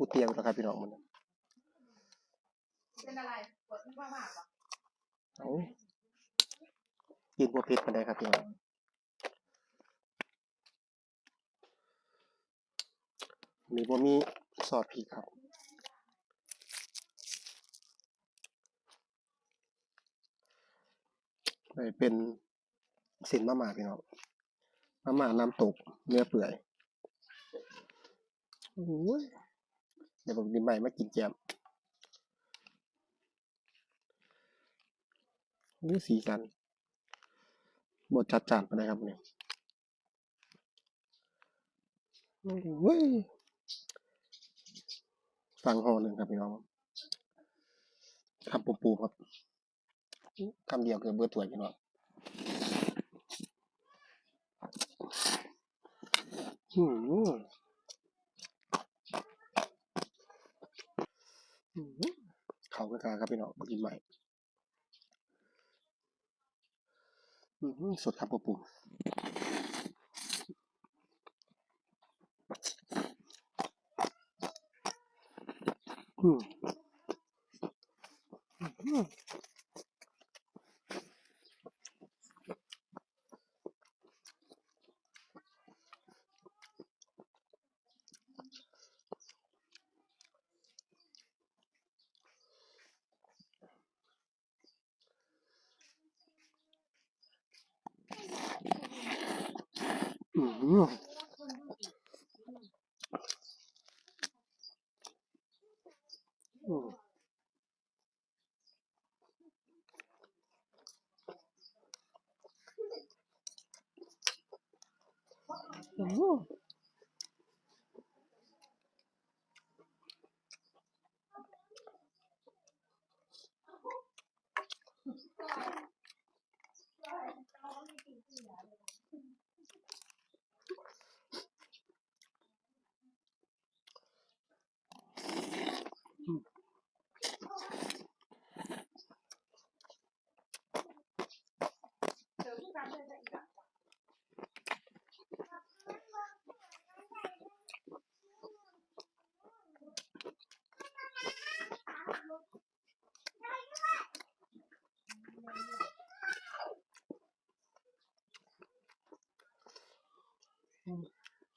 กูเตียงแล้วครับพี่น้องมันเป็นอะไรปวดมากมากปะเอ้ากินบัวเผ็ดกันได้ครับพี่น้องนี่บ่มีซอสพริกครับได้เป็นเส้นมาม่าพี่น้องมาม่าน้ำตกเนื้อเปื่อยโอ้ยเดี๋ยวผมดิใหม่มากินแจมนี่สีสันบดจัดจานไปเลยครับเนี่ยโอ้ยฟังห่อหนึ่งครับพี่น้องครับปูปูครับคำเดียวคือเบอร์ถ้วยพี่น้องอืมอืม เขากระทาครับพี่น้องมากินใหม่สดครับปุ่มอืม อืมอื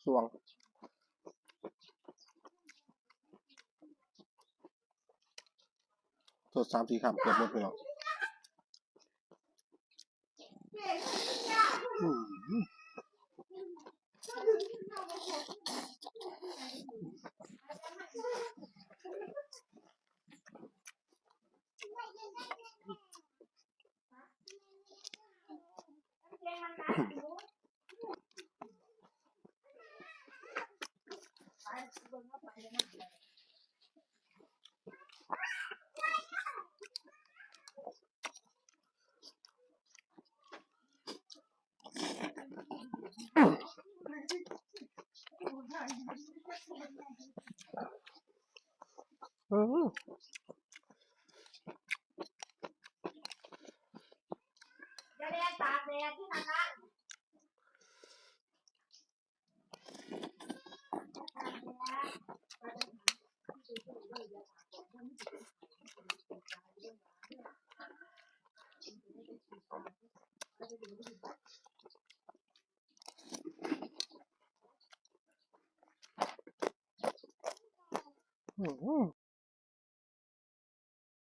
สวง สดสามสี่คำเกือบหมดเลยอืม อืมจะแดดตากแดดที่นั่นละอืม